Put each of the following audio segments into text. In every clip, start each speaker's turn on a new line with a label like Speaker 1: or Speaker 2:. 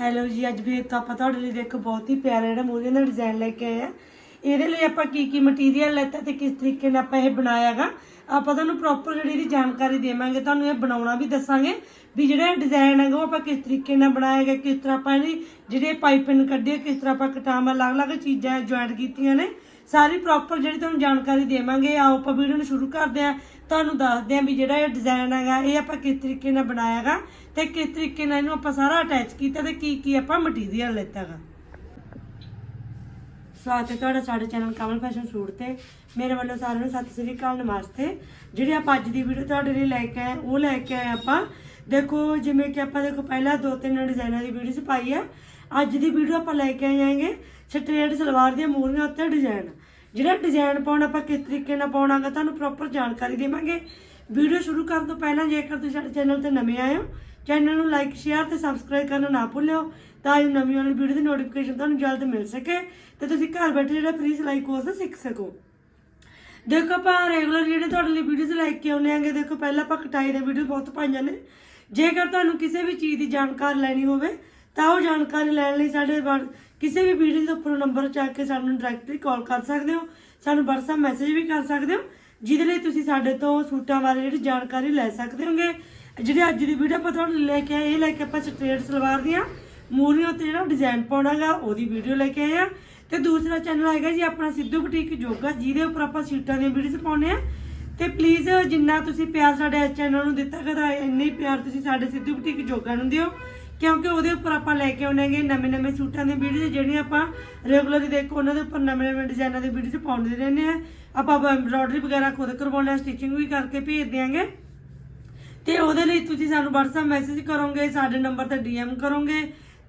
Speaker 1: Hello ਜੀ, ਅੱਜ ਵੀ ਤਾਂ ਆਪਾਂ ਤੁਹਾਡੇ ਲਈ ਦੇਖੋ ਬਹੁਤ ਹੀ ਪਿਆਰਾ ਜਿਹੜਾ ਮੂਰੇ ਦਾ ਡਿਜ਼ਾਈਨ ਲੈ ਕੇ ਆਏ ਆ। ਇਹਦੇ ਲਈ ਆਪਾਂ ਕੀ ਕੀ ਮਟੀਰੀਅਲ ਲੈਤਾ ਤੇ ਕਿਸ ਤਰੀਕੇ ਨਾਲ ਆਪਾਂ ਇਹ ਬਣਾਇਆਗਾ, ਆਪਾਂ ਤੁਹਾਨੂੰ ਪ੍ਰੋਪਰ ਜਿਹੜੀ ਇਹਦੀ ਜਾਣਕਾਰੀ ਦੇਵਾਂਗੇ, ਤੁਹਾਨੂੰ ਇਹ ਬਣਾਉਣਾ ਵੀ ਦੱਸਾਂਗੇ ਵੀ ਜਿਹੜਾ ਡਿਜ਼ਾਈਨ ਹੈਗਾ ਉਹ ਆਪਾਂ ਕਿਸ ਤਰੀਕੇ ਨਾਲ ਬਣਾਏਗਾ ਕਿਸ ਤਰ੍ਹਾਂ ਆਪਾਂ ਇਹਦੀ ਜਿਹੜੇ ਪਾਈਪਿੰਗ ਕੱਢੀ, ਕਿਸ ਤਰ੍ਹਾਂ ਆਪਾਂ ਕਟਾਵਾਂ ਅਲੱਗ-ਅਲੱਗ ਚੀਜ਼ਾਂ ਜੁਆਇਨ ਕੀਤੀਆਂ ਨੇ। ਸਾਰੀ ਪ੍ਰੋਪਰ ਜਿਹੜੀ ਤੁਹਾਨੂੰ ਜਾਣਕਾਰੀ ਦੇਵਾਂਗੇ, ਆਓ ਆਪਾਂ ਵੀਡੀਓ ਨੂੰ ਸ਼ੁਰੂ ਕਰਦੇ ਹਾਂ। ਤੁਹਾਨੂੰ ਦੱਸਦੇ ਹਾਂ ਵੀ ਜਿਹੜਾ ਇਹ ਡਿਜ਼ਾਈਨ ਹੈਗਾ, ਇਹ ਆਪਾਂ ਕਿਸ ਤਰੀਕੇ ਨਾਲ ਬਣਾਇਆਗਾ ਤੇ ਕਿਸ ਤਰੀਕੇ ਨਾਲ ਇਹਨੂੰ ਆਪਾਂ ਸਾਰਾ ਅਟੈਚ ਕੀਤਾ ਤੇ ਕੀ ਕੀ ਆਪਾਂ ਮਟੀਰੀਅਲ ਲੈਤਾਗਾ। ਸਵਾਗਤ ਹੈ ਤੁਹਾਡਾ ਸਾਡੇ ਚੈਨਲ ਕਮਲ ਫੈਸ਼ਨ ਸੂਟ ਤੇ। ਮੇਰੇ ਵੱਲੋਂ ਸਾਰਿਆਂ ਨੂੰ ਸਤਿ ਸ੍ਰੀ ਅਕਾਲ, ਨਮਸਤੇ। ਜਿਹੜੀ ਆਪਾਂ ਅੱਜ ਦੀ ਵੀਡੀਓ ਤੁਹਾਡੇ ਲਈ ਲੈ ਕੇ ਆਏ ਉਹ ਲੈ ਕੇ ਆਏ ਆਪਾਂ ਦੇਖੋ, ਜਿਵੇਂ ਕਿ ਆਪਾਂ ਦੇਖੋ, ਪਹਿਲਾਂ ਦੋ ਤਿੰਨ ਡਿਜ਼ਾਈਨਾਂ ਦੀ ਵੀਡੀਓਜ਼ ਪਾਈ ਹੈ ਅੱਜ ਦੀ ਵੀਡੀਓ ਆਪਾਂ ਲੈ ਕੇ ਆਏਗੇ ਸਟ੍ਰੇਟ ਸਲਵਾਰ ਦੀਆਂ ਮੂਰੀਆਂ ਉੱਤੇ ਡਿਜ਼ਾਈਨ ਜਿਹੜਾ ਡਿਜ਼ਾਈਨ ਪਾਉਣਾ, ਆਪਾਂ ਕਿਸ ਤਰੀਕੇ ਨਾਲ ਪਾਉਣਾਗਾ ਤੁਹਾਨੂੰ ਪ੍ਰੋਪਰ ਜਾਣਕਾਰੀ ਦੇਵਾਂਗੇ। ਵੀਡੀਓ ਸ਼ੁਰੂ ਕਰਨ ਤੋਂ ਪਹਿਲਾਂ, ਜੇਕਰ ਤੁਸੀਂ ਸਾਡੇ ਚੈਨਲ ਤੇ ਨਵੇਂ ਆਏ ਹੋ ਚੈਨਲ ਨੂੰ ਲਾਈਕ ਸ਼ੇਅਰ ਤੇ ਸਬਸਕ੍ਰਾਈਬ ਕਰਨਾ ਨਾ ਭੁੱਲਿਓ, ਤਾਂ ਜੋ ਨਵੀਂ ਵਾਲੀ ਵੀਡੀਓ ਦੀ ਨੋਟੀਫਿਕੇਸ਼ਨ ਤੁਹਾਨੂੰ ਜਲਦ ਮਿਲ ਸਕੇ ਤੇ ਤੁਸੀਂ ਘਰ ਬੈਠੇ ਜਿਹੜਾ ਫ੍ਰੀ ਸਿਲਾਈ ਕੋਰਸ ਸਿੱਖ ਸਕੋ। ਦੇਖੋ, ਆਪਾਂ ਰੈਗੂਲਰ ਜਿਹੜੇ ਤੁਹਾਡੇ ਲਈ ਵੀਡੀਓਜ਼ ਲੈ ਕੇ ਆਉਂਦੇ ਆਂਗੇ ਦੇਖੋ, ਪਹਿਲਾਂ ਆਪਾਂ ਕਟਾਈ ਦੇ ਵੀਡੀਓ ਬਹੁਤ ਪਾਈਆਂ ਨੇ। ਜੇਕਰ ਤੁਹਾਨੂੰ ਕਿਸੇ ਵੀ ਚੀਜ਼ ਦੀ ਜਾਣਕਾਰੀ ਲੈਣੀ ਹੋਵੇ, ਤਾਂ ਉਹ ਜਾਣਕਾਰੀ ਲੈਣ ਲਈ ਸਾਡੇ ਵਟ- ਕਿਸੇ ਵੀ ਵੀਡੀਓ ਦੇ ਉੱਪਰ ਨੰਬਰ ਚੱਕ ਕੇ ਸਾਨੂੰ ਡਾਇਰੈਕਟਲੀ ਕਾਲ ਕਰ ਸਕਦੇ ਹੋ। ਸਾਨੂੰ WhatsApp ਮੈਸੇਜ ਵੀ ਕਰ ਸਕਦੇ ਹੋ, ਜਿਹਦੇ ਲਈ ਤੁਸੀਂ ਸਾਡੇ ਤੋਂ ਸੂਟਾਂ ਬਾਰੇ ਜਿਹੜੀ ਜਾਣਕਾਰੀ ਲੈ ਸਕਦੇ ਹੋਗੇ। ਜਿਹੜੇ ਅੱਜ ਦੀ ਵੀਡੀਓ ਆਪਾਂ ਤੁਹਾਨੂੰ ਲੈ ਕੇ ਆਏ, ਇਹ ਲੈ ਕੇ ਆਪਾਂ ਸਟ੍ਰੇਟ ਸਲਵਾਰ ਦੀਆਂ ਮੂਰੀਆਂ ਤੇ ਜਿਹੜਾ ਡਿਜ਼ਾਈਨ ਪਾਉਣਾਗਾ ਉਹਦੀ ਵੀਡੀਓ ਲੈ ਕੇ ਆਏ ਆ ਤੇ ਦੂਸਰਾ ਚੈਨਲ ਹੈਗਾ ਜੀ ਆਪਣਾ ਸਿੱਧੂ ਬੁਟੀਕ ਯੋਗਾ, ਜਿਹਦੇ ਉੱਪਰ ਆਪਾਂ ਸੀਟਾਂ ਦੀਆਂ ਵੀਡੀਓਜ਼ ਪਾਉਂਦੇ ਆ ਤੇ ਪਲੀਜ਼ ਜਿੰਨਾ ਤੁਸੀਂ ਪਿਆਰ ਸਾਡੇ ਇਸ ਚੈਨਲ ਨੂੰ ਦਿੱਤਾ ਕਦਾ ਇੰਨੇ ਹੀ ਪਿਆਰ ਤੁਸੀਂ ਸਾਡੇ ਸਿੱਧੂ ਬੁਟੀਕ ਯੋਗਾ ਨੂੰ ਦਿਓ। ਕਿਉਂਕਿ ਉਹਦੇ ਉੱਪਰ ਆਪਾਂ ਲੈ ਕੇ ਆਉਣੇਗੇ ਨਵੇਂ ਨਵੇਂ ਸੂਟਾਂ ਦੀਆਂ ਵੀਡੀਓ ਜਿਹੜੀਆਂ ਆਪਾਂ ਰੈਗੂਲਰ ਦੇਖੋ, ਉਹਨਾਂ ਦੇ ਉੱਪਰ ਨਵੇਂ ਨਵੇਂ ਡਿਜ਼ਾਈਨਾਂ ਦੇ ਵੀਡੀਓ ਪਾਉਂਦੇ ਰਹਿੰਦੇ ਆ ਆਪਾਂ ਐਮਬ੍ਰੋਇਡਰੀ ਵਗੈਰਾ ਖੁਦ ਕਰਵਾਉਣਾ ਸਟਿਚਿੰਗ ਵੀ ਕਰਕੇ ਭੇਜ ਦਿਆਂਗੇ। ਤੇ ਉਹਦੇ ਲਈ ਤੁਸੀਂ ਸਾਨੂੰ WhatsApp ਮੈਸੇਜ ਕਰੋਗੇ, ਸਾਡੇ ਨੰਬਰ ਤੇ DM ਕਰੋਗੇ।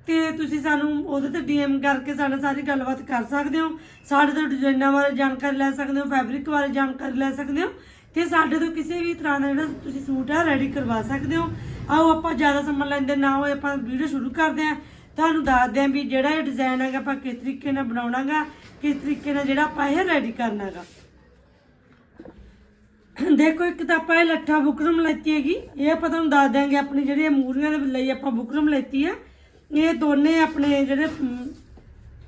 Speaker 1: ਤੇ ਤੁਸੀਂ ਸਾਨੂੰ ਉਹਦੇ ਤੇ DM ਕਰਕੇ ਸਾਡੇ ਨਾਲ ਸਾਰੀ ਗੱਲਬਾਤ ਕਰ ਸਕਦੇ ਹੋ। ਸਾਡੇ ਤੋਂ ਡਿਜ਼ਾਈਨਾਂ ਬਾਰੇ ਜਾਣਕਾਰੀ ਲੈ ਸਕਦੇ ਹੋ ਫੈਬਰਿਕ ਬਾਰੇ ਜਾਣਕਾਰੀ ਲੈ ਸਕਦੇ ਹੋ। ਤੇ ਸਾਡੇ ਤੋਂ ਕਿਸੇ ਵੀ ਤਰ੍ਹਾਂ ਦਾ ਜਿਹੜਾ ਤੁਸੀਂ ਸੂਟ ਆ ਰੈਡੀ ਕਰਵਾ ਸਕਦੇ ਹੋ। ਆਓ, ਆਪਾਂ ਜ਼ਿਆਦਾ ਸਮਾਂ ਲੈਂਦੇ ਨਾ ਹੋਏ, ਆਪਾਂ ਵੀਡੀਓ ਸ਼ੁਰੂ ਕਰਦੇ ਹਾਂ। ਤੁਹਾਨੂੰ ਦੱਸਦੇ ਹਾਂ ਵੀ ਜਿਹੜਾ ਇਹ ਡਿਜ਼ਾਈਨ ਹੈਗਾ, ਆਪਾਂ ਕਿਸ ਤਰੀਕੇ ਨਾਲ ਬਣਾਉਣਾਗਾ, ਕਿਸ ਤਰੀਕੇ ਨਾਲ ਜਿਹੜਾ ਆਪਾਂ ਇਹ ਰੈਡੀ ਕਰਨਾਗਾ। ਦੇਖੋ, ਇੱਕ ਤਾਂ ਆਪਾਂ ਇਹ ਲੱਠਾ ਬੁਕਰਮ ਲੈਤੀ ਹੈਗੀ। ਇਹ ਆਪਾਂ ਤੁਹਾਨੂੰ ਦੱਸ ਦਿਆਂਗੇ, ਆਪਣੀ ਜਿਹੜੀ ਇਹ ਮੂਰੀਆਂ ਦੇ ਲਈ ਆਪਾਂ ਬੁਕਰਮ ਲੈਤੀ ਹੈ। ਇਹ ਦੋਨੇ ਆਪਣੇ ਜਿਹੜੇ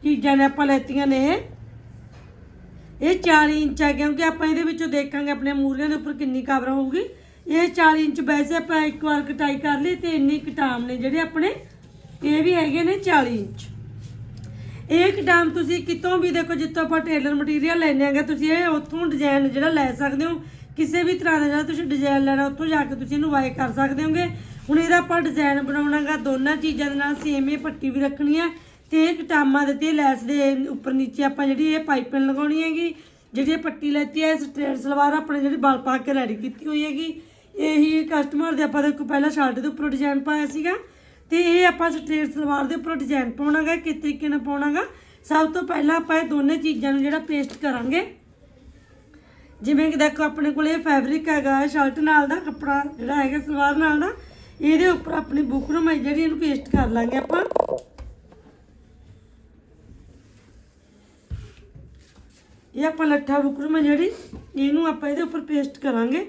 Speaker 1: ਚੀਜ਼ਾਂ ਨੇ ਆਪਾਂ ਲੈਤੀਆਂ ਨੇ। ਇਹ ਇਹ 40 ਇੰਚ ਹੈ, ਕਿਉਂਕਿ ਆਪਾਂ ਇਹਦੇ ਵਿੱਚੋਂ ਦੇਖਾਂਗੇ ਆਪਣੇ ਮੂਰੀਆਂ ਦੇ ਉੱਪਰ ਕਿੰਨੀ ਕਵਰ ਹੋਊਗੀ। ਇਹ 40 ਇੰਚ ਵੈਸੇ ਆਪਾਂ ਇੱਕ ਵਾਰ ਕਟਾਈ ਕਰ ਲਈ ਤੇ ਇੰਨੀ ਕਟਾਮ ਨੇ ਜਿਹੜੇ ਆਪਣੇ, ਇਹ ਵੀ ਹੈਗੇ ਨੇ 40 ਇੰਚ। ਇਹ ਕਟਾਮ ਤੁਸੀਂ ਕਿਤੋਂ ਵੀ ਦੇਖੋ, ਜਿੱਥੋਂ ਆਪਾਂ ਟੇਲਰ ਮਟੀਰੀਅਲ ਲੈਣੇ ਆਗੇ ਤੁਸੀਂ ਇਹ ਉੱਥੋਂ ਡਿਜ਼ਾਈਨ ਜਿਹੜਾ ਲੈ ਸਕਦੇ ਹੋ। ਕਿਸੇ ਵੀ ਤਰ੍ਹਾਂ ਦਾ ਜਿਹੜਾ ਤੁਸੀਂ ਡਿਜ਼ਾਈਨ ਲੈਣਾ, ਉੱਥੋਂ ਜਾ ਕੇ ਤੁਸੀਂ ਇਹਨੂੰ ਵਾਈ ਕਰ ਸਕਦੇ ਹੋਗੇ। ਹੁਣ ਇਹਦਾ ਆਪਾਂ ਡਿਜ਼ਾਈਨ ਬਣਾਉਣਾਗਾ ਦੋਨਾਂ ਚੀਜ਼ਾਂ ਦੇ ਨਾਲ ਸੇਮ ਹੀ ਪੱਟੀ ਵੀ ਰੱਖਣੀ ਹੈ। ਤੇ ਇਹ ਕਟਾਮਾਂ ਦੇ ਤੇ ਲੈਸ ਦੇ ਉੱਪਰ ਨੀਚੇ ਆਪਾਂ ਜਿਹੜੀ ਇਹ ਪਾਈਪਿੰਗ ਲਗਾਉਣੀ ਹੈਗੀ, ਜਿਹੜੀ ਇਹ ਪੱਟੀ ਲੈਤੀ ਹੈ ਸਟ੍ਰੇਟ ਸਲਵਾਰ ਆਪਣੇ ਜਿਹੜੀ ਬਲ ਪਾ ਕੇ ਰੈਡੀ ਕੀਤੀ ਹੋਈ ਹੈਗੀ। ਇਹੀ ਕਸਟਮਰ ਦੇ ਆਪਾਂ ਦੇਖੋ ਪਹਿਲਾਂ ਸ਼ਰਟ ਦੇ ਉੱਪਰ ਡਿਜ਼ਾਈਨ ਪਾਇਆ ਸੀਗਾ। ਤੇ ਇਹ ਆਪਾਂ ਸਟ੍ਰੇਟ ਸਲਵਾਰ ਦੇ ਉੱਪਰ ਡਿਜ਼ਾਈਨ ਪਾਉਣਾਗਾ, ਕਿਸ ਤਰੀਕੇ ਨਾਲ ਪਾਉਣਾਗਾ। ਸਭ ਤੋਂ ਪਹਿਲਾਂ ਆਪਾਂ ਇਹ ਦੋਨੇ ਚੀਜ਼ਾਂ ਨੂੰ ਜਿਹੜਾ ਪੇਸਟ ਕਰਾਂਗੇ। ਜਿਵੇਂ ਕਿ ਦੇਖੋ ਆਪਣੇ ਕੋਲ ਇਹ ਫੈਬਰਿਕ ਹੈਗਾ ਸ਼ਰਟ ਨਾਲ ਦਾ, ਕੱਪੜਾ ਜਿਹੜਾ ਹੈਗਾ ਸਲਵਾਰ ਨਾਲ ਦਾ। ਇਹਦੇ ਉੱਪਰ ਆਪਣੀ ਬੁਕਰਮ ਹੈ ਜਿਹੜੀ ਇਹਨੂੰ ਪੇਸਟ ਕਰ ਲਾਂਗੇ ਆਪਾਂ। ਇਹ ਆਪਾਂ ਲੱਠਾ ਬੁਕਰਮ ਜਿਹੜੀ, ਇਹਨੂੰ ਆਪਾਂ ਇਹਦੇ ਉੱਪਰ ਪੇਸਟ ਕਰਾਂਗੇ।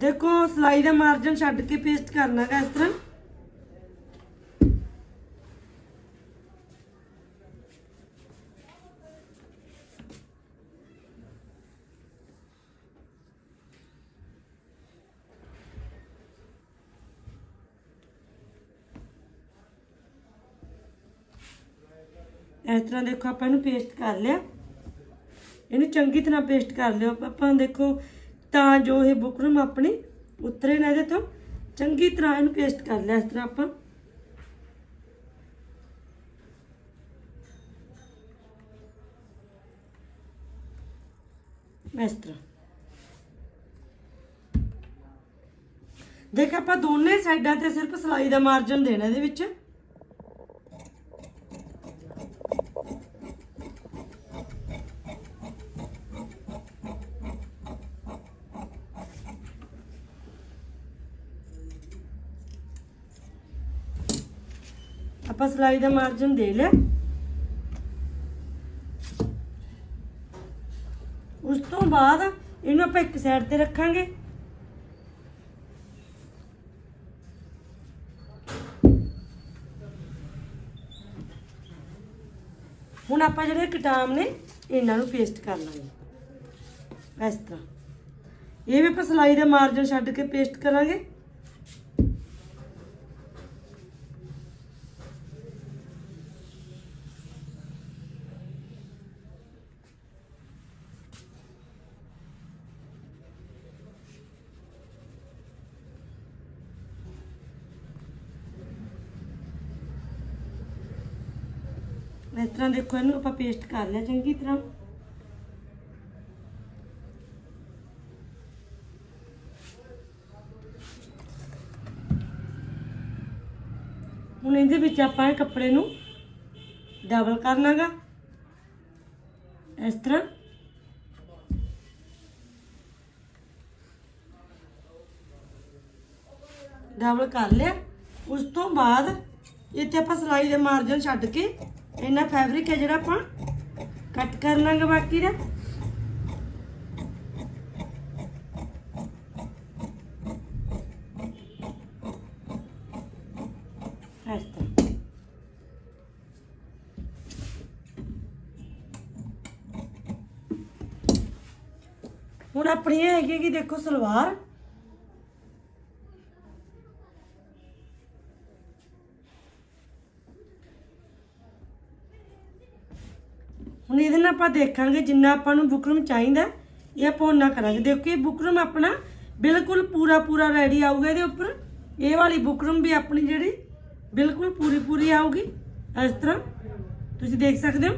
Speaker 1: ਦੇਖੋ, ਸਲਾਈ ਦਾ ਮਾਰਜਨ ਛੱਡ ਕੇ ਪੇਸਟ ਕਰਨਾ ਹੈ ਇਸ ਤਰ੍ਹਾਂ। ਇਸ ਤਰ੍ਹਾਂ ਦੇਖੋ ਆਪਾਂ ਇਹਨੂੰ ਪੇਸਟ ਕਰ ਲਿਆ। ਇਹਨੂੰ ਚੰਗੀ ਤਰ੍ਹਾਂ ਪੇਸਟ ਕਰ ਲਿਓ। ਆਪਾਂ ਦੇਖੋ, ਤਾਂ ਜੋ ਇਹ ਬੁਕਰਮ ਆਪਣੀ ਉਤਰੇ ਨਾ ਇਹਦੇ ਤੋਂ। ਚੰਗੀ ਤਰ੍ਹਾਂ ਇਹਨੂੰ ਪੇਸਟ ਕਰ ਲਿਆ ਇਸ ਤਰ੍ਹਾਂ ਆਪਾਂ। ਇਸ ਤਰ੍ਹਾਂ। ਦੇਖ ਆਪਾਂ ਦੋਨੇ ਸਾਈਡਾਂ ਤੇ ਸਿਰਫ ਸਲਾਈ ਦਾ ਮਾਰਜਨ ਦੇਣਾ ਇਹਦੇ ਵਿੱਚ। ਆਪਾਂ ਸਲਾਈ ਦਾ ਮਾਰਜਨ ਦੇ ਲਿਆ। ਉਸ ਤੋਂ ਬਾਅਦ ਇਹਨੂੰ ਆਪਾਂ ਇੱਕ ਸਾਈਡ ਤੇ ਰੱਖਾਂਗੇ। ਹੁਣ ਆਪਾਂ ਜਿਹੜੇ ਕਟਾਮ ਨੇ, ਇਹਨਾਂ ਨੂੰ ਪੇਸਟ ਕਰ ਲਾਂਗੇ। ਇਸ ਤਰ੍ਹਾਂ। ਇਹ ਵੀ ਆਪਾਂ ਸਲਾਈ ਦਾ ਮਾਰਜਨ ਛੱਡ ਕੇ ਪੇਸਟ ਕਰਾਂਗੇ। ਇਸ ਤਰ੍ਹਾਂ ਦੇਖੋ ਇਹਨੂੰ ਆਪਾਂ ਪੇਸਟ ਕਰ ਲਿਆ, ਚੰਗੀ ਤਰ੍ਹਾਂ। ਹੁਣ ਇਹਦੇ ਵਿੱਚ ਆਪਾਂ ਇਹ ਕੱਪੜੇ ਨੂੰ ਡਬਲ ਕਰਨਾਗਾ। ਇਸ ਤਰ੍ਹਾਂ। ਡਬਲ ਕਰ ਲਿਆ। ਉਸ ਤੋਂ ਬਾਅਦ ਇੱਥੇ ਆਪਾਂ ਸਲਾਈ ਦੇ ਮਾਰਜਨ ਛੱਡ ਕੇ ਇਹਨਾਂ ਫੈਬਰਿਕ ਹੈ ਜਿਹੜਾ ਆਪਾਂ ਕੱਟ ਕਰ ਲਾਂਗੇ ਬਾਕੀ ਦਾ। ਹੁਣ ਆਪਣੀ ਇਹ ਹੈਗੀ ਕਿ ਦੇਖੋ ਸਲਵਾਰ ਹੁਣ ਇਹਦੇ ਨਾਲ ਆਪਾਂ ਦੇਖਾਂਗੇ ਜਿੰਨਾ ਆਪਾਂ ਨੂੰ ਬੁਕਰਮ ਚਾਹੀਦਾ, ਇਹ ਆਪਾਂ ਉਹਨਾਂ ਕਰਾਂਗੇ। ਦੇਖੋ ਇਹ ਬੁਕਰਮ ਆਪਣਾ ਬਿਲਕੁਲ ਪੂਰਾ ਪੂਰਾ ਰੈਡੀ ਆਊਗਾ ਇਹਦੇ ਉੱਪਰ। ਇਹ ਵਾਲੀ ਬੁਕਰਮ ਵੀ ਆਪਣੀ ਜਿਹੜੀ ਬਿਲਕੁਲ ਪੂਰੀ ਪੂਰੀ ਆਊਗੀ। ਇਸ ਤਰ੍ਹਾਂ ਤੁਸੀਂ ਦੇਖ ਸਕਦੇ ਹੋ।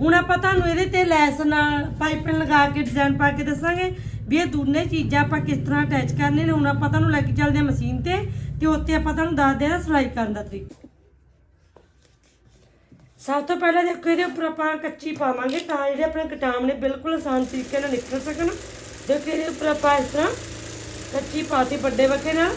Speaker 1: ਹੁਣ ਆਪਾਂ ਤੁਹਾਨੂੰ ਇਹਦੇ ਤੇ ਲੈਸ ਨਾਲ ਪਾਈਪਿੰਗ ਲਗਾ ਕੇ, ਡਿਜ਼ਾਈਨ ਪਾ ਕੇ ਦੱਸਾਂਗੇ ਵੀ ਇਹ ਦੋਨੇ ਚੀਜ਼ਾਂ ਆਪਾਂ ਕਿਸ ਤਰ੍ਹਾਂ ਅਟੈਚ ਕਰਨੇ ਨੇ। ਹੁਣ ਆਪਾਂ ਤੁਹਾਨੂੰ ਲੈ ਕੇ ਚੱਲਦੇ ਹਾਂ ਮਸ਼ੀਨ ਤੇ ਤੇ ਉੱਤੇ ਆਪਾਂ ਤੁਹਾਨੂੰ ਦੱਸਦੇ ਹਾਂ ਸਿਲਾਈ ਕਰਨ ਦਾ ਤਰੀਕਾ। ਸਭ ਤੋਂ ਪਹਿਲਾਂ ਦੇਖੋ ਇਹਦੇ ਉੱਪਰ ਆਪਾਂ ਕੱਚੀ ਪਾਵਾਂਗੇ ਤਾਂ ਜਿਹੜੇ ਆਪਣੇ ਕਟਾਮ ਨੇ ਬਿਲਕੁਲ ਆਸਾਨ ਤਰੀਕੇ ਨਾਲ ਨਿਕਲ ਸਕਣ। ਦੇਖੋ ਇਹਦੇ ਉੱਪਰ ਆਪਾਂ ਇਸ ਤਰ੍ਹਾਂ ਕੱਚੀ ਪਾਤੀ ਵੱਡੇ ਵੱਕੇ ਨਾਲ।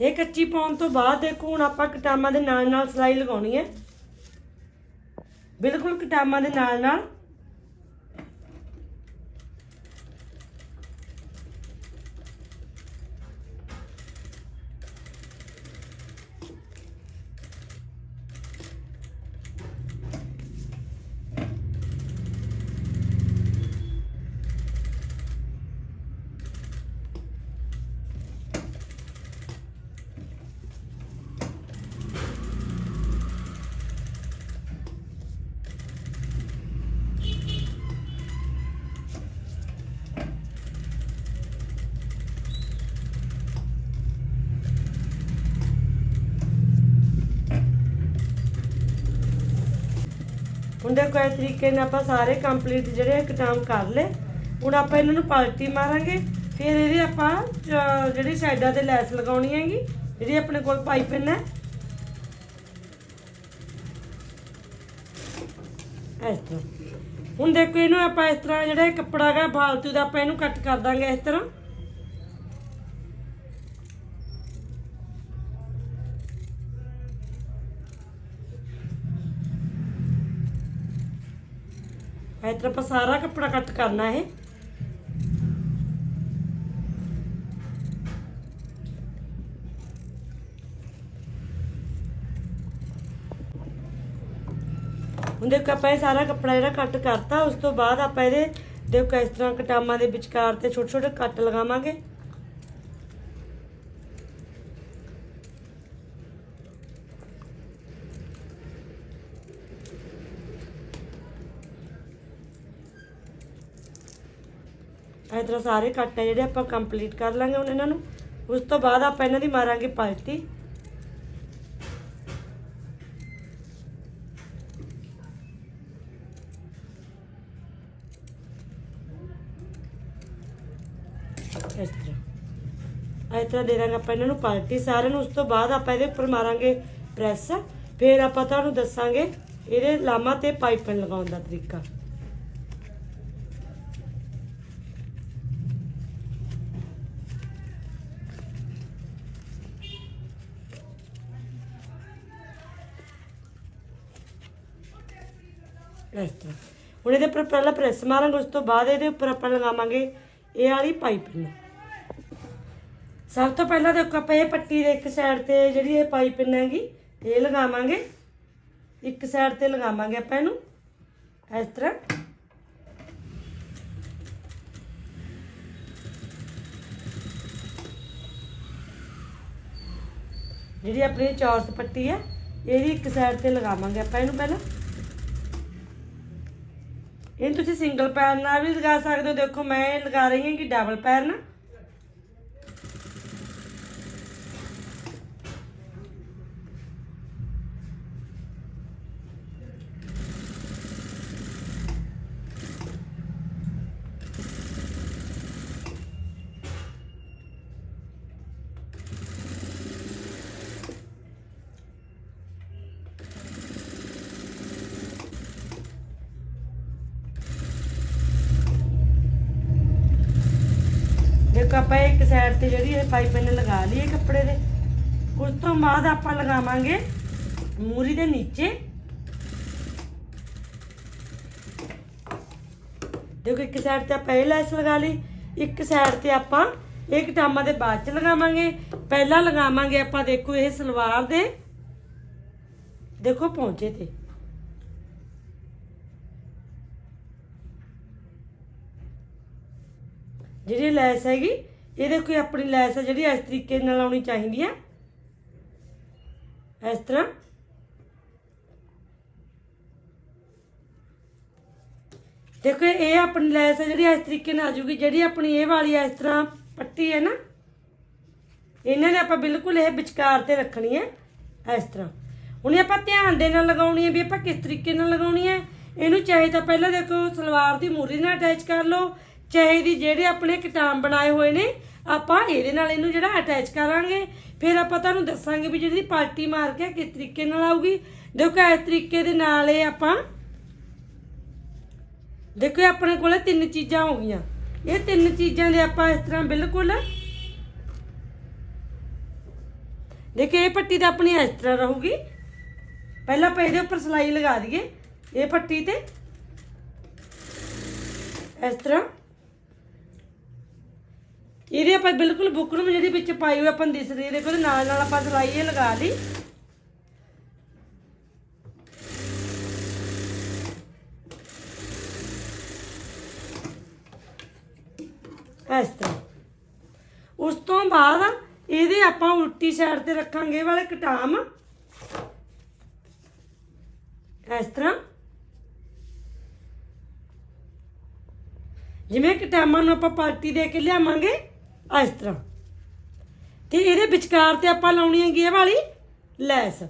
Speaker 1: ਇਹ ਕੱਚੀ ਪਾਉਣ ਤੋਂ ਬਾਅਦ ਦੇਖੋ ਹੁਣ ਆਪਾਂ ਕਟਾਮਾਂ ਦੇ ਨਾਲ ਨਾਲ ਸਿਲਾਈ ਲਗਾਉਣੀ ਹੈ। ਬਿਲਕੁਲ ਕਟਾਮਾਂ ਦੇ ਨਾਲ ਨਾਲ ਹੁਣ ਦੇਖੋ ਇਸ ਤਰੀਕੇ ਨਾਲ ਆਪਾਂ ਸਾਰੇ ਕੰਪਲੀਟ ਜਿਹੜੇ ਇੱਕ ਕਟਾਮ ਕਰ ਲਏ। ਹੁਣ ਆਪਾਂ ਇਹਨਾਂ ਨੂੰ ਪਲਟੀ ਮਾਰਾਂਗੇ, ਫਿਰ ਇਹਦੇ ਆਪਾਂ ਜਿਹੜੀ ਸਾਈਡਾਂ ਤੇ ਲੈਸ ਲਗਾਉਣੀ ਹੈਗੀ ਜਿਹੜੀ ਆਪਣੇ ਕੋਲ ਪਾਈਪਿੰਨ ਹੈ। ਇਸ ਤਰ੍ਹਾਂ। ਹੁਣ ਦੇਖੋ ਇਹਨੂੰ ਆਪਾਂ ਇਸ ਤਰ੍ਹਾਂ ਜਿਹੜਾ ਕੱਪੜਾ ਹੈਗਾ, ਫਾਲਤੂ ਦਾ ਆਪਾਂ ਇਹਨੂੰ ਕੱਟ ਕਰ ਦਾਂਗੇ ਇਸ ਤਰ੍ਹਾਂ। ਸਾਰਾ ਕੱਪੜਾ ਕੱਟ ਕਰਨਾ ਹੈ ਹੁਣ ਦੇਖੋ ਆਪਾਂ ਇਹ ਸਾਰਾ ਕੱਪੜਾ ਜਿਹੜਾ ਕੱਟ ਕਰਤਾ, ਉਸ ਤੋਂ ਬਾਅਦ ਆਪਾਂ ਇਹਦੇ ਦੇਖੋ ਇਸ ਤਰ੍ਹਾਂ ਕਟਾਮਾਂ ਦੇ ਵਿਚਕਾਰ ਤੇ ਛੋਟੇ ਛੋਟੇ ਕੱਟ ਲਗਾਵਾਂਗੇ। ਇਸ ਤਰ੍ਹਾਂ ਸਾਰੇ ਕੱਟ ਹੈ ਜਿਹੜੇ ਆਪਾਂ ਕੰਪਲੀਟ ਕਰ ਲਾਂਗੇ ਹੁਣ ਇਹਨਾਂ ਨੂੰ। ਉਸ ਤੋਂ ਬਾਅਦ ਆਪਾਂ ਇਹਨਾਂ ਦੀ ਮਾਰਾਂਗੇ ਪਲਟੀ। ਇਸ ਤਰ੍ਹਾਂ। ਇਸ ਤਰ੍ਹਾਂ ਦੇ ਦਾਂਗੇ ਆਪਾਂ ਇਹਨਾਂ ਨੂੰ ਪਲਟੀ ਸਾਰਿਆਂ ਨੂੰ। ਉਸ ਤੋਂ ਬਾਅਦ ਆਪਾਂ ਇਹਦੇ ਉੱਪਰ ਮਾਰਾਂਗੇ ਪ੍ਰੈਸ। ਫਿਰ ਆਪਾਂ ਤੁਹਾਨੂੰ ਦੱਸਾਂਗੇ ਇਹਦੇ ਲਾਮਾ ਤੇ ਪਾਈਪਨ ਲਗਾਉਣ ਦਾ ਤਰੀਕਾ। ਇਸ ਤਰ੍ਹਾਂ। ਹੁਣ ਇਹਦੇ ਉੱਪਰ ਪਹਿਲਾਂ ਪ੍ਰੈਸ ਮਾਰਾਂਗੇ, ਉਸ ਤੋਂ ਬਾਅਦ ਇਹਦੇ ਉੱਪਰ ਆਪਾਂ ਲਗਾਵਾਂਗੇ ਇਹ ਵਾਲੀ ਪਾਈਪਿੰਗ ਸਭ ਤੋਂ ਪਹਿਲਾਂ ਦੇਖੋ ਆਪਾਂ ਇਹ ਪੱਟੀ ਦੇ ਇੱਕ ਸਾਈਡ ਤੇ ਜਿਹੜੀ ਇਹ ਪਾਈਪਿੰਗ ਹੈਗੀ, ਇਹ ਲਗਾਵਾਂਗੇ। ਇੱਕ ਸਾਈਡ ਤੇ ਲਗਾਵਾਂਗੇ ਆਪਾਂ ਇਹਨੂੰ। ਇਸ ਤਰ੍ਹਾਂ। ਜਿਹੜੀ ਆਪਣੀ ਚੌਰਸ ਪੱਟੀ ਹੈ, ਇਹਦੀ ਇੱਕ ਸਾਈਡ ਤੇ ਲਗਾਵਾਂਗੇ ਆਪਾਂ ਇਹਨੂੰ ਪਹਿਲਾਂ। ਇਹਨੂੰ ਤੁਸੀਂ ਸਿੰਗਲ ਪੈਰ ਨਾਲ ਵੀ ਲਗਾ ਸਕਦੇ ਹੋ। ਦੇਖੋ ਮੈਂ ਇਹ ਲਗਾ ਰਹੀ ਹਾਂ ਕਿ ਡਬਲ ਪੈਰ ਨਾਲ ਦੇਖੋ ਆਪਾਂ ਇੱਕ ਸਾਈਡ ਤੇ ਜਿਹੜੀ ਇਹ ਪਾਈਪਿੰਗ ਲਗਾ ਲਈ ਕੱਪੜੇ ਦੇ। ਉਸ ਤੋਂ ਬਾਅਦ ਆਪਾਂ ਲਗਾਵਾਂਗੇ ਮੂਰੀ ਦੇ ਨੀਚੇ। ਦੇਖੋ ਇੱਕ ਸਾਈਡ ਤੇ ਆਪਾਂ ਇਹ ਲੈਸ ਲਗਾ ਲਈ, ਇੱਕ ਸਾਈਡ ਤੇ ਆਪਾਂ ਇਹ ਕਟਾਮਾਂ ਦੇ ਬਾਅਦ ਚ ਲਗਾਵਾਂਗੇ। ਪਹਿਲਾਂ ਲਗਾਵਾਂਗੇ ਆਪਾਂ ਦੇਖੋ ਇਹ ਸਲਵਾਰ ਦੇ। ਦੇਖੋ ਪਹੁੰਚੇ ਤੇ। ਜਿਹੜੀ ਲੈਸ ਹੈਗੀ, ਇਹਦੇ ਕੋਈ ਆਪਣੀ ਲੈਸ ਹੈ ਜਿਹੜੀ ਇਸ ਤਰੀਕੇ ਨਾਲ ਆਉਣੀ ਚਾਹੀਦੀ ਹੈ। ਇਸ ਤਰ੍ਹਾਂ। ਦੇਖੋ, ਇਹ ਆਪਣੀ ਲੈਸ ਹੈ ਜਿਹੜੀ ਇਸ ਤਰੀਕੇ ਨਾਲ ਆ ਜੂਗੀ, ਜਿਹੜੀ ਆਪਣੀ ਇਹ ਵਾਲੀ ਇਸ ਤਰ੍ਹਾਂ ਪੱਟੀ ਹੈ ਨਾ, ਇਹਨਾਂ ਨੇ ਆਪਾਂ ਬਿਲਕੁਲ ਇਹ ਵਿਚਕਾਰ ਤੇ ਰੱਖਣੀ ਹੈ, ਇਸ ਤਰ੍ਹਾਂ। ਹੁਣ ਆਪਾਂ ਧਿਆਨ ਦੇ ਨਾਲ ਲਗਾਉਣੀ ਹੈ ਵੀ ਆਪਾਂ ਕਿਸ ਤਰੀਕੇ ਨਾਲ ਲਗਾਉਣੀ ਹੈ। ਇਹਨੂੰ ਚਾਹੇ ਤਾਂ ਪਹਿਲਾਂ ਦੇਖੋ, ਸਲਵਾਰ ਦੀ ਮੂਰੀ ਨਾਲ ਅਟੈਚ ਕਰ ਲਓ ਚਾਹੇ ਦੀ ਜਿਹੜੇ ਆਪਣੇ ਕਟਾਮ ਬਣਾਏ ਹੋਏ ਨੇ, ਆਪਾਂ ਇਹਦੇ ਨਾਲ ਇਹਨੂੰ ਜਿਹੜਾ ਅਟੈਚ ਕਰਾਂਗੇ। ਫਿਰ ਆਪਾਂ ਤੁਹਾਨੂੰ ਦੱਸਾਂਗੇ ਵੀ ਜਿਹੜੀ ਪਾਰਟੀ ਮਾਰ ਕੇ ਕਿਸ ਤਰੀਕੇ ਨਾਲ ਆਊਗੀ। ਦੇਖੋ, ਇਸ ਤਰੀਕੇ ਦੇ ਨਾਲ ਇਹ ਆਪਾਂ ਦੇਖੋ ਆਪਣੇ ਕੋਲੇ ਤਿੰਨ ਚੀਜ਼ਾਂ ਹੋ ਗਈਆਂ। ਇਹ ਤਿੰਨ ਚੀਜ਼ਾਂ ਦੇ ਆਪਾਂ ਇਸ ਤਰ੍ਹਾਂ ਬਿਲਕੁਲ ਦੇਖੋ, ਇਹ ਪੱਟੀ ਤਾਂ ਆਪਣੀ ਇਸ ਤਰ੍ਹਾਂ ਰਹੂਗੀ। ਪਹਿਲਾਂ ਆਪਾਂ ਇਹਦੇ ਉੱਪਰ ਸਲਾਈ ਲਗਾ ਦਈਏ। ਇਹ ਪੱਟੀ ਤੇ ਇਸ ਤਰ੍ਹਾਂ ਇਹਦੇ ਆਪਾਂ ਬਿਲਕੁਲ ਬੁਕਰਮ ਜਿਹੜੀ ਵਿੱਚ ਪਾਈ ਹੋਈ ਆਪਾਂ ਨੂੰ ਦਿਸ ਰਹੀ ਹੈ ਦੇਖੋ ਇਹਦੇ ਨਾਲ ਨਾਲ ਆਪਾਂ ਸਲਾਈ ਇਹ ਲਗਾ ਲਈ। ਇਸ ਤਰ੍ਹਾਂ। ਉਸ ਤੋਂ ਬਾਅਦ ਇਹਦੇ ਆਪਾਂ ਉਲਟੀ ਸਾਈਡ ਤੇ ਰੱਖਾਂਗੇ ਵਾਲੇ ਕਟਾਮ। ਇਸ ਤਰ੍ਹਾਂ। ਜਿਵੇਂ ਕਟਾਮਾਂ ਨੂੰ ਆਪਾਂ ਪਾਰਟੀ ਦੇ ਕੇ ਲਿਆਵਾਂਗੇ ਇਸ ਤਰ੍ਹਾਂ। ਤੇ ਇਹਦੇ ਵਿਚਕਾਰ ਤੇ ਆਪਾਂ ਲਾਉਣੀ ਹੈਗੀ ਇਹ ਵਾਲੀ ਲੈਸ।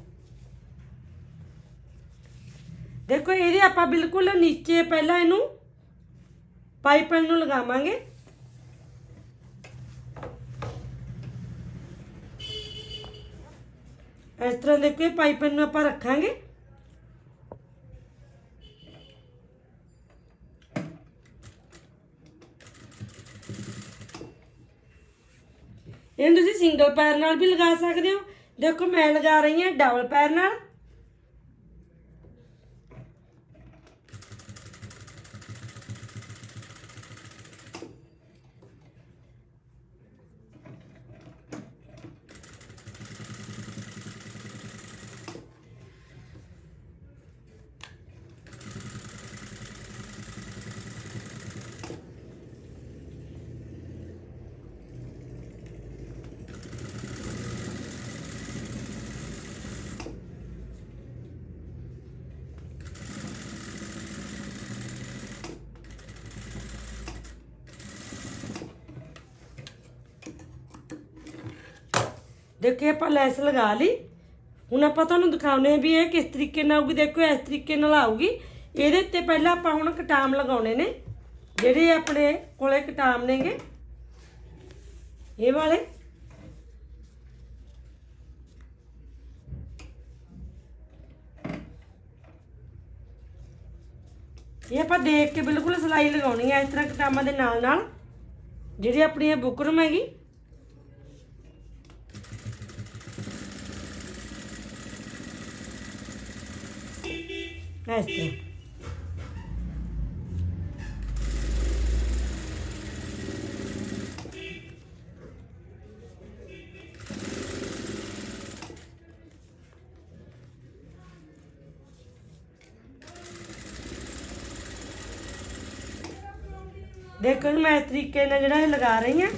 Speaker 1: ਦੇਖੋ, ਇਹਦੇ ਆਪਾਂ ਬਿਲਕੁਲ ਨੀਚੇ ਪਹਿਲਾਂ ਇਹਨੂੰ ਪਾਈਪਨ ਨੂੰ ਲਗਾਵਾਂਗੇ। ਇਸ ਤਰ੍ਹਾਂ ਦੇਖੋ, ਇਹ ਪਾਈਪਨ ਨੂੰ ਆਪਾਂ ਰੱਖਾਂਗੇ। ਇਹਨੂੰ ਤੁਸੀਂ ਸਿੰਗਲ ਪੈਰ ਨਾਲ ਵੀ ਲਗਾ ਸਕਦੇ ਹੋ। ਦੇਖੋ ਮੈਂ ਲਗਾ ਰਹੀ ਹਾਂ ਡਬਲ ਪੈਰ ਨਾਲ। ਦੇਖੋ ਆਪਾਂ ਲੈਸ ਲਗਾ ਲਈ। ਹੁਣ ਆਪਾਂ ਤੁਹਾਨੂੰ ਦਿਖਾਉਨੇ ਆ ਵੀ ਇਹ ਕਿਸ ਤਰੀਕੇ ਨਾਲ ਆਊਗੀ। ਦੇਖੋ ਇਸ ਤਰੀਕੇ ਨਾਲ ਆਊਗੀ। ਇਹਦੇ ਉੱਤੇ ਪਹਿਲਾਂ ਆਪਾਂ ਹੁਣ ਕਟਾਮ ਲਗਾਉਣੇ ਨੇ। ਜਿਹੜੇ ਆਪਣੇ ਕੋਲੇ ਕਟਾਮ ਨੇਗੇ। ਇਹ ਵਾਲੇ। ਇਹ ਆਪਾਂ ਦੇਖ ਕੇ ਬਿਲਕੁਲ ਸਲਾਈ ਲਗਾਉਣੀ ਹੈ ਇਸ ਤਰ੍ਹਾਂ ਕਟਾਮਾਂ ਦੇ ਨਾਲ ਨਾਲ ਜਿਹੜੀ ਆਪਣੀ ਇਹ ਬੁਕਰਮ ਹੈਗੀ। ਇਸ ਤਰ੍ਹਾਂ ਦੇਖੋ ਜੀ, ਮੈਂ ਇਸ ਤਰੀਕੇ ਨਾਲ ਜਿਹੜਾ ਇਹ ਲਗਾ ਰਹੀ ਹਾਂ।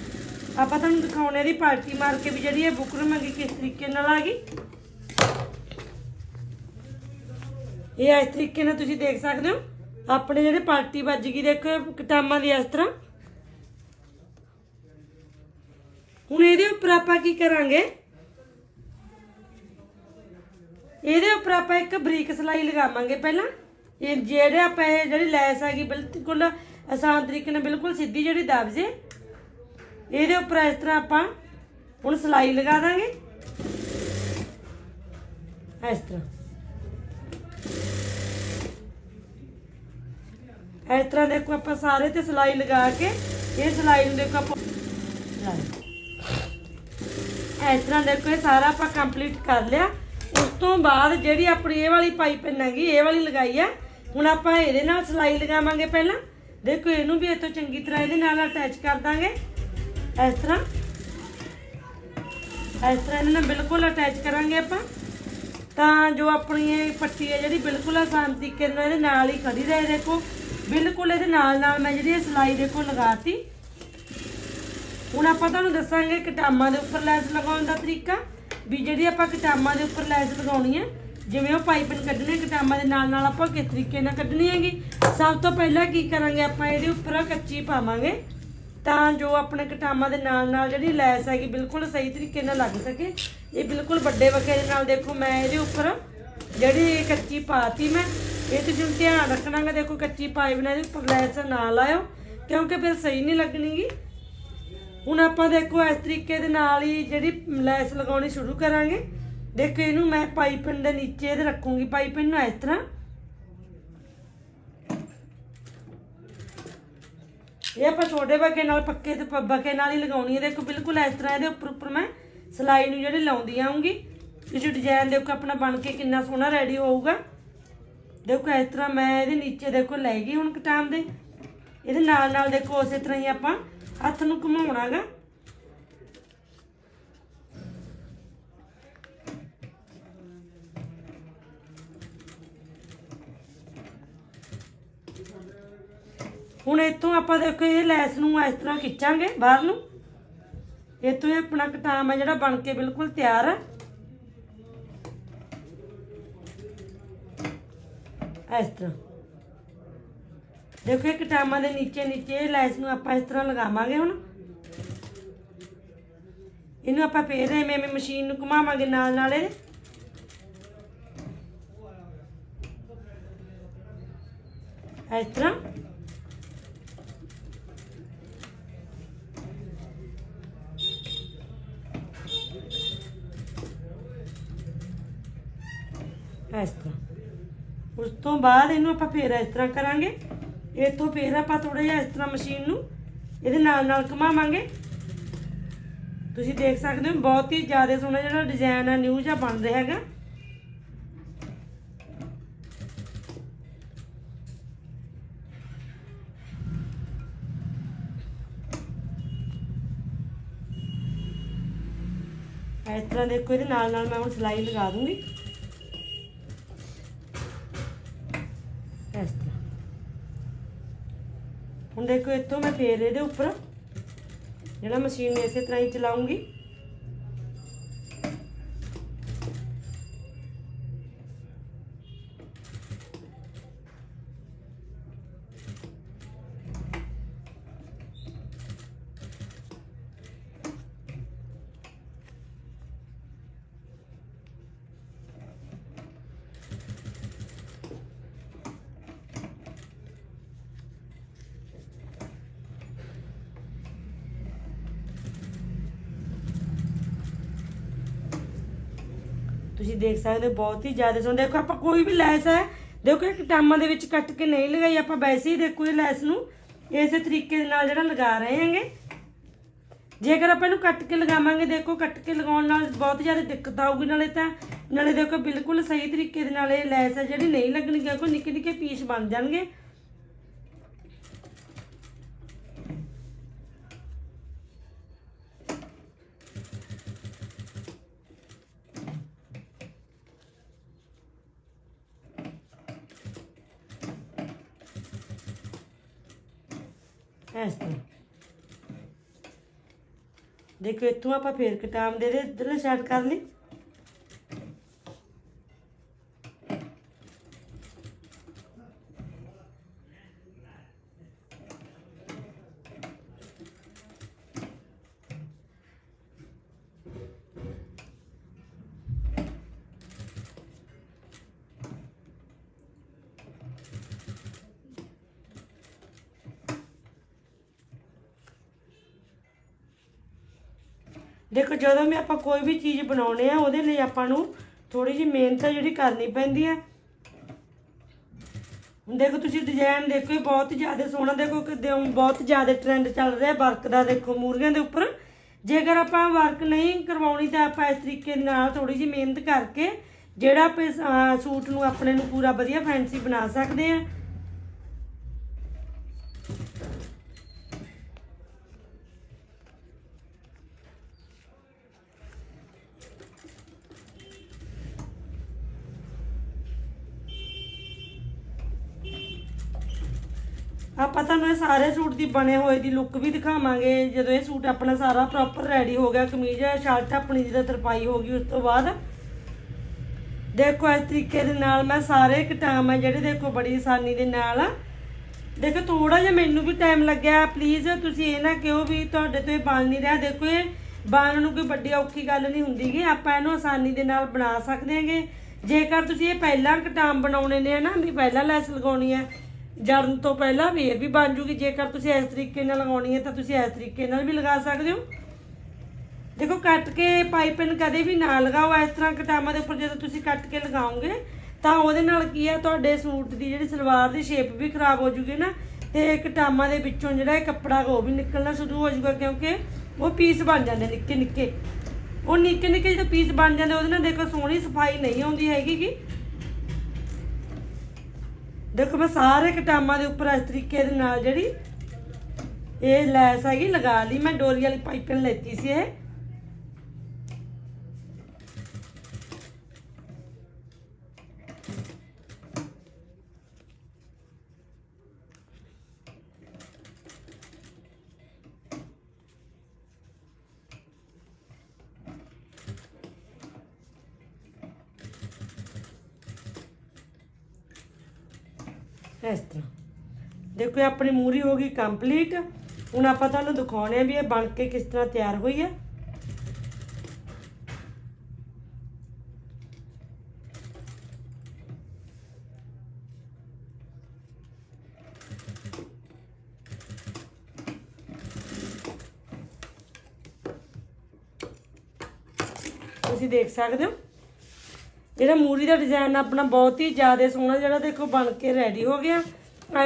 Speaker 1: ਆਪਾਂ ਤੁਹਾਨੂੰ ਦਿਖਾਉਣੇ ਦੀ ਪਾਰਟੀ ਮਾਰ ਕੇ ਵੀ ਜਿਹੜੀ ਇਹ ਬੁਕਰਮ ਹੈਗੀ ਕਿਸ ਤਰੀਕੇ ਨਾਲ ਆ ਗਈ। ਇਹ ਇਸ ਤਰੀਕੇ ਨਾਲ ਤੁਸੀਂ ਦੇਖ ਸਕਦੇ ਹੋ। ਆਪਣੇ ਜਿਹੜੇ ਪਾਰਟੀ ਵੱਜ ਗਈ, ਦੇਖੋ ਕਿਤਾਬਾਂ ਦੀ ਇਸ ਤਰ੍ਹਾਂ। ਹੁਣ ਇਹਦੇ ਉੱਪਰ ਆਪਾਂ ਕੀ ਕਰਾਂਗੇ? ਇਹਦੇ ਉੱਪਰ ਆਪਾਂ ਇੱਕ ਬਰੀਕ ਸਲਾਈ ਲਗਾਵਾਂਗੇ ਪਹਿਲਾਂ। ਇਹ ਜਿਹੜੇ ਆਪਾਂ ਇਹ ਜਿਹੜੀ ਲੈਸ ਹੈਗੀ, ਬਿਲਕੁਲ ਆਸਾਨ ਤਰੀਕੇ ਨਾਲ, ਬਿਲਕੁਲ ਸਿੱਧੀ ਜਿਹੜੀ ਦਬ ਜੇ ਇਹਦੇ ਉੱਪਰ ਇਸ ਤਰ੍ਹਾਂ ਆਪਾਂ ਹੁਣ ਸਲਾਈ ਲਗਾ ਦਾਂਗੇ। ਇਸ ਤਰ੍ਹਾਂ। ਇਸ ਤਰ੍ਹਾਂ ਦੇਖੋ ਆਪਾਂ ਸਾਰੇ ਤੇ ਸਲਾਈ ਲਗਾ ਕੇ, ਇਹ ਸਲਾਈ ਨੂੰ ਦੇਖੋ ਆਪਾਂ ਇਸ ਤਰ੍ਹਾਂ ਦੇਖੋ ਇਹ ਸਾਰਾ ਆਪਾਂ ਕੰਪਲੀਟ ਕਰ ਲਿਆ। ਉਸ ਤੋਂ ਬਾਅਦ ਜਿਹੜੀ ਆਪਣੀ ਇਹ ਵਾਲੀ ਪਾਈਪਿੰਗ ਹੈਗੀ, ਇਹ ਵਾਲੀ ਲਗਾਈ ਆ। ਹੁਣ ਆਪਾਂ ਇਹਦੇ ਨਾਲ ਸਲਾਈ ਲਗਾਵਾਂਗੇ ਪਹਿਲਾਂ। ਦੇਖੋ ਇਹਨੂੰ ਵੀ ਇੱਥੋਂ ਚੰਗੀ ਤਰ੍ਹਾਂ ਇਹਦੇ ਨਾਲ ਅਟੈਚ ਕਰ ਦਾਂਗੇ। ਇਸ ਤਰ੍ਹਾਂ। ਇਸ ਤਰ੍ਹਾਂ ਇਹਨਾਂ ਨਾਲ ਬਿਲਕੁਲ ਅਟੈਚ ਕਰਾਂਗੇ ਆਪਾਂ। ਤਾਂ ਜੋ ਆਪਣੀ ਇਹ ਪੱਟੀ ਹੈ ਜਿਹੜੀ ਬਿਲਕੁਲ ਆਸਾਨ ਤਰੀਕੇ ਨਾਲ ਇਹਦੇ ਨਾਲ ਹੀ ਖੜੀ ਰਹੇ ਦੇਖੋ। ਬਿਲਕੁਲ ਇਹਦੇ ਨਾਲ ਨਾਲ ਮੈਂ ਜਿਹੜੀ ਇਹ ਸਿਲਾਈ ਦੇਖੋ ਲਗਾਤੀ। ਹੁਣ ਆਪਾਂ ਤੁਹਾਨੂੰ ਦੱਸਾਂਗੇ ਕਟਾਮਾਂ ਦੇ ਉੱਪਰ ਲੈਸ ਲਗਾਉਣ ਦਾ ਤਰੀਕਾ, ਵੀ ਜਿਹੜੀ ਆਪਾਂ ਕਟਾਮਾਂ ਦੇ ਉੱਪਰ ਲੈਸ ਲਗਾਉਣੀ ਹੈ, ਜਿਵੇਂ ਉਹ ਪਾਈਪਿੰਗ ਕੱਢਣੀ ਕਟਾਮਾਂ ਦੇ ਨਾਲ ਨਾਲ ਆਪਾਂ ਕਿਸ ਤਰੀਕੇ ਨਾਲ ਕੱਢਣੀ ਹੈਗੀ। ਸਭ ਤੋਂ ਪਹਿਲਾਂ ਕੀ ਕਰਾਂਗੇ ਆਪਾਂ, ਇਹਦੇ ਉੱਪਰ ਕੱਚੀ ਪਾਵਾਂਗੇ, ਤਾਂ ਜੋ ਆਪਣੇ ਕਟਾਮਾਂ ਦੇ ਨਾਲ ਨਾਲ ਜਿਹੜੀ ਲੈਸ ਹੈਗੀ ਬਿਲਕੁਲ ਸਹੀ ਤਰੀਕੇ ਨਾਲ ਲੱਗ ਸਕੇ। ਇਹ ਬਿਲਕੁਲ ਵੱਡੇ ਵਕੇ ਦੇ ਨਾਲ ਦੇਖੋ ਮੈਂ ਇਹਦੇ ਉੱਪਰ ਜਿਹੜੀ ਕੱਚੀ ਪਾਤੀ ਮੈਂ ਇਹ ਤੁਸੀਂ ਧਿਆਨ ਰੱਖਣਾਗਾ, ਦੇਖੋ ਕੱਚੀ ਪਾਈ ਬਿਨਾਂ ਇਹਦੇ ਉੱਪਰ ਲੈਸ ਨਾ ਲਾਇਓ, ਕਿਉਂਕਿ ਫਿਰ ਸਹੀ ਨਹੀਂ ਲੱਗਣੀਗੀ। ਹੁਣ ਆਪਾਂ ਦੇਖੋ ਇਸ ਤਰੀਕੇ ਦੇ ਨਾਲ ਹੀ ਜਿਹੜੀ ਲੈਸ ਲਗਾਉਣੀ ਸ਼ੁਰੂ ਕਰਾਂਗੇ। ਦੇਖੋ ਇਹਨੂੰ ਮੈਂ ਪਾਈਪਿੰਗ ਦੇ ਨੀਚੇ ਇਹਦੇ ਰੱਖੂੰਗੀ ਪਾਈਪਿੰਗ ਨੂੰ ਇਸ ਤਰ੍ਹਾਂ। ਇਹ ਆਪਾਂ ਛੋਟੇ ਬਕੇ ਨਾਲ, ਪੱਕੇ ਤੇ ਪ- ਨਾਲ ਹੀ ਲਗਾਉਣੀ ਹੈ। ਦੇਖੋ ਬਿਲਕੁਲ ਇਸ ਤਰ੍ਹਾਂ ਇਹਦੇ ਉੱਪਰ ਉੱਪਰ ਮੈਂ ਸਲਾਈ ਨੂੰ ਜਿਹੜੀ ਲਾਉਂਦੀ ਆਉਂਗੀ ਤੁਸੀਂ ਡਿਜ਼ਾਈਨ ਦੇਖੋ ਆਪਣਾ ਬਣ ਕੇ ਕਿੰਨਾ ਸੋਹਣਾ ਰੈਡੀ ਹੋਊਗਾ। ਦੇਖੋ ਇਸ ਤਰ੍ਹਾਂ ਮੈਂ ਇਹਦੇ ਨੀਚੇ ਦੇਖੋ ਲੈ ਗਈ ਹੁਣ ਕਟਾਮ ਦੇ। ਇਹਦੇ ਨਾਲ ਨਾਲ ਦੇਖੋ ਉਸੇ ਤਰ੍ਹਾਂ ਹੀ ਆਪਾਂ ਹੱਥ ਨੂੰ ਘੁਮਾਉਣਾਗਾ। ਹੁਣ ਇੱਥੋਂ ਆਪਾਂ ਦੇਖੋ ਇਹ ਲੈਸ ਨੂੰ ਇਸ ਤਰ੍ਹਾਂ ਖਿੱਚਾਂਗੇ ਬਾਹਰ ਨੂੰ। ਇੱਥੋਂ ਇਹ ਆਪਣਾ ਕਟਾਮ ਹੈ ਜਿਹੜਾ ਬਣ ਕੇ ਬਿਲਕੁਲ ਤਿਆਰ ਹੈ। ਇਸ ਤਰ੍ਹਾਂ। ਦੇਖੋ ਇਹ ਕਟਾਮਾਂ ਦੇ ਨੀਚੇ ਨੀਚੇ ਲੈਸ ਨੂੰ ਆਪਾਂ ਇਸ ਤਰ੍ਹਾਂ ਲਗਾਵਾਂਗੇ ਹੁਣ। ਇਹਨੂੰ ਆਪਾਂ ਫੇਰ ਐਵੇਂ ਐਵੇਂ ਮਸ਼ੀਨ ਨੂੰ ਘੁਮਾਵਾਂਗੇ ਨਾਲ ਨਾਲ ਇਹਦੇ ਇਸ ਤਰ੍ਹਾਂ। ਇਸ ਤਰ੍ਹਾਂ। ਉਸ ਤੋਂ ਬਾਅਦ ਇਹਨੂੰ ਆਪਾਂ ਫੇਰ ਇਸ ਤਰ੍ਹਾਂ ਕਰਾਂਗੇ। ਇੱਥੋਂ ਫੇਰ ਆਪਾਂ ਥੋੜਾ ਜਿਹਾ ਇਸ ਤਰ੍ਹਾਂ ਮਸ਼ੀਨ ਨੂੰ ਇਹਦੇ ਨਾਲ ਨਾਲ ਘੁਮਾਵਾਂਗੇ। ਤੁਸੀਂ ਦੇਖ ਸਕਦੇ ਹੋ, ਬਹੁਤ ਹੀ ਜ਼ਿਆਦਾ ਸੋਹਣਾ ਜਿਹੜਾ ਡਿਜ਼ਾਈਨ ਆ ਨਿਊ ਜਿਹਾ ਬਣ ਰਿਹਾ ਹੈਗਾ। ਇਸ ਤਰ੍ਹਾਂ ਦੇਖੋ, ਇਹਦੇ ਨਾਲ ਨਾਲ ਮੈਂ ਹੁਣ ਸਿਲਾਈ ਲਗਾ ਦੂੰਗੀ ਇਸ ਤਰ੍ਹਾਂ ਹੁਣ ਦੇਖੋ ਇੱਥੋਂ ਮੈਂ ਫੇਰ ਇਹਦੇ ਉੱਪਰ ਜਿਹੜਾ ਮਸ਼ੀਨ ਇਸੇ ਤਰ੍ਹਾਂ ਹੀ ਚਲਾਉਂਗੀ। ਤੁਸੀਂ ਦੇਖ ਸਕਦੇ ਹੋ, ਬਹੁਤ ਹੀ ਜ਼ਿਆਦਾ ਸੋਹਣਾ। ਦੇਖੋ, ਆਪਾਂ ਕੋਈ ਵੀ ਲੈਸ ਹੈ, ਦੇਖੋ ਇਹ ਕਟਾਮਾਂ ਦੇ ਵਿੱਚ ਕੱਟ ਕੇ ਨਹੀਂ ਲਗਾਈ, ਆਪਾਂ ਵੈਸੇ ਹੀ ਦੇਖੋ ਇਹ ਲੈਸ ਨੂੰ ਇਸੇ ਤਰੀਕੇ ਦੇ ਨਾਲ ਜਿਹੜਾ ਲਗਾ ਰਹੇ ਹਾਂਗੇ। ਜੇਕਰ ਆਪਾਂ ਇਹਨੂੰ ਕੱਟ ਕੇ ਲਗਾਵਾਂਗੇ, ਦੇਖੋ, ਕੱਟ ਕੇ ਲਗਾਉਣ ਨਾਲ ਬਹੁਤ ਜ਼ਿਆਦਾ ਦਿੱਕਤ ਆਊਗੀ, ਨਾਲੇ ਤਾਂ, ਨਾਲੇ ਦੇਖੋ ਬਿਲਕੁਲ ਸਹੀ ਤਰੀਕੇ ਦੇ ਨਾਲ ਇਹ ਲੈਸ ਹੈ ਜਿਹੜੀ ਨਹੀਂ ਲੱਗਣੀ ਕਿਉਂਕਿ ਨਿੱਕੇ ਨਿੱਕੇ ਪੀਸ ਬਣ ਜਾਣਗੇ ਇਸ ਤਰ੍ਹਾਂ ਦੇਖੋ ਇੱਥੋਂ ਆਪਾਂ ਫੇਰ ਕਟਾਮ ਦੇ ਦੇ ਇਧਰਲੇ ਸਾਈਡ ਕਰ ਲਈ। ਦੇਖੋ, ਜਦੋਂ ਵੀ ਆਪਾਂ ਕੋਈ ਵੀ ਚੀਜ਼ ਬਣਾਉਣੇ ਆ, ਉਹਦੇ ਲਈ ਆਪਾਂ ਨੂੰ ਥੋੜੀ ਜਿਹੀ ਮਿਹਨਤ ਜਿਹੜੀ ਕਰਨੀ ਪੈਂਦੀ ਹੈ ਹੁਣ ਦੇਖੋ, ਤੁਸੀਂ ਡਿਜ਼ਾਈਨ ਦੇਖੋ, ਇਹ ਬਹੁਤ ਜ਼ਿਆਦਾ ਸੋਹਣਾ ਦੇਖੋ ਕਿਤੇ ਹੁਣ ਬਹੁਤ ਜ਼ਿਆਦਾ ਟ੍ਰੈਂਡ ਚੱਲ ਰਿਹਾ ਵਰਕ ਦਾ, ਦੇਖੋ ਮੂਰਗਾਂ ਦੇ ਉੱਪਰ। ਜੇਕਰ ਆਪਾਂ ਵਰਕ ਨਹੀਂ ਕਰਵਾਉਣੀ ਤਾਂ ਆਪਾਂ ਇਸ ਤਰੀਕੇ ਨਾਲ ਥੋੜੀ ਜਿਹੀ ਮਿਹਨਤ ਕਰਕੇ ਜਿਹੜਾ ਆਪਾਂ ਸੂਟ ਨੂੰ ਆਪਣੇ ਨੂੰ ਪੂਰਾ ਵਧੀਆ ਫੈਂਸੀ ਬਣਾ ਸਕਦੇ ਆ। ਆਪਾਂ ਤੁਹਾਨੂੰ ਇਹ ਸਾਰੇ ਸੂਟ ਦੀ ਬਣੇ ਹੋਏ ਦੀ ਲੁੱਕ ਵੀ ਦਿਖਾਵਾਂਗੇ। ਜਦੋਂ ਇਹ ਸੂਟ ਆਪਣਾ ਸਾਰਾ ਪ੍ਰੋਪਰ ਰੈਡੀ ਹੋ ਗਿਆ, ਕਮੀਜ਼ ਸ਼ਰਟ ਆਪਣੀ ਜਿਹਦਾ ਤਰਪਾਈ ਹੋ ਗਈ ਉਸ ਤੋਂ ਬਾਅਦ ਦੇਖੋ ਇਸ ਤਰੀਕੇ ਦੇ ਨਾਲ ਮੈਂ ਸਾਰੇ ਕਟਾਮ ਹੈ ਜਿਹੜੇ ਦੇਖੋ ਬੜੀ ਆਸਾਨੀ ਦੇ ਨਾਲ। ਦੇਖੋ ਥੋੜਾ ਜਿਹਾ ਮੈਨੂੰ ਵੀ ਟਾਈਮ ਲੱਗਿਆ ਪਲੀਜ਼ ਤੁਸੀਂ ਇਹ ਨਾ ਕਿਉਂ ਵੀ ਤੁਹਾਡੇ ਤੋਂ ਇਹ ਬਣ ਨਹੀਂ ਰਿਹਾ। ਦੇਖੋ ਇਹ ਬਣਨ ਨੂੰ ਕੋਈ ਵੱਡੀ ਔਖੀ ਗੱਲ ਨਹੀਂ ਹੁੰਦੀਗੀ ਆਪਾਂ ਇਹਨੂੰ ਆਸਾਨੀ ਦੇ ਨਾਲ ਬਣਾ ਸਕਦੇ ਹਾਂਗੇ। ਜੇਕਰ ਤੁਸੀਂ ਇਹ ਪਹਿਲਾਂ ਕਟਾਮ ਬਣਾਉਣੇ ਨੇ ਨਾ ਵੀ ਪਹਿਲਾਂ ਲੈਸ ਲਗਾਉਣੀ ਹੈ ਜੜਨ ਤੋਂ ਪਹਿਲਾਂ ਵੀ ਵੀ ਬਣ ਜੂਗੀ। ਜੇਕਰ ਤੁਸੀਂ ਇਸ ਤਰੀਕੇ ਨਾਲ ਲਗਾਉਣੀ ਹੈ ਤਾਂ ਤੁਸੀਂ ਇਸ ਤਰੀਕੇ ਨਾਲ ਵੀ ਲਗਾ ਸਕਦੇ ਹੋ। ਦੇਖੋ, ਕੱਟ ਕੇ ਪਾਈਪਿੰਗ ਕਦੇ ਵੀ ਨਾ ਲਗਾਓ। ਇਸ ਤਰ੍ਹਾਂ ਕਟਾਮਾ ਦੇ ਉੱਪਰ ਜਦੋਂ ਤੁਸੀਂ ਕੱਟ ਕੇ ਲਗਾਓਗੇ, ਤਾਂ ਉਹਦੇ ਨਾਲ ਕੀ ਹੈ, ਤੁਹਾਡੇ ਸੂਟ ਦੀ ਜਿਹੜੀ ਸਲਵਾਰ ਦੀ ਸ਼ੇਪ ਵੀ ਖਰਾਬ ਹੋ ਜੂਗੀ ਨਾ, ਤੇ ਕਟਾਮਾ ਦੇ ਵਿੱਚੋਂ ਜਿਹੜਾ ਇਹ ਕੱਪੜਾ ਉਹ ਵੀ ਨਿਕਲਣਾ ਸ਼ੁਰੂ ਹੋ ਜੂਗਾ, ਕਿਉਂਕਿ ਉਹ ਪੀਸ ਬਣ ਜਾਂਦੇ ਨਿੱਕੇ ਨਿੱਕੇ ਉਹ ਨਿੱਕੇ ਨਿੱਕੇ ਜਦੋਂ ਪੀਸ ਬਣ ਜਾਂਦੇ, ਉਹਦੇ ਨਾਲ ਦੇਖੋ, ਸੋਹਣੀ ਸਫ਼ਾਈ ਨਹੀਂ ਆਉਂਦੀ ਹੈਗੀ ਗੀ। ਦੇਖੋ ਮੈਂ ਸਾਰੇ ਕਟਾਮਾਂ ਦੇ ਉੱਪਰ ਇਸ ਤਰੀਕੇ ਦੇ ਨਾਲ ਜਿਹੜੀ ਇਹ ਲੈਸ ਹੈਗੀ, ਲਗਾ ਲਈ। ਮੈਂ ਡੋਰੀ ਵਾਲੀ ਪਾਈਪਿੰਗ ਲੈਤੀ ਸੀ ਇਹ ਇਸ ਤਰ੍ਹਾਂ ਦੇਖੋ, ਇਹ ਆਪਣੀ ਮੂਰੀ ਹੋ ਗਈ ਕੰਪਲੀਟ ਹੁਣ ਆਪਾਂ ਤੁਹਾਨੂੰ ਦਿਖਾਉਣੇ ਆ ਵੀ ਇਹ ਬਣ ਕੇ ਕਿਸ ਤਰ੍ਹਾਂ ਤਿਆਰ ਹੋਈ ਹੈ। ਤੁਸੀਂ ਦੇਖ ਸਕਦੇ ਹੋ? ਜਿਹੜਾ ਮੂਰੀ ਦਾ ਡਿਜ਼ਾਈਨ ਆਪਣਾ ਬਹੁਤ ਹੀ ਜ਼ਿਆਦਾ ਸੋਹਣਾ, ਜਿਹੜਾ ਦੇਖੋ ਬਣ ਕੇ ਰੈਡੀ ਹੋ ਗਿਆ।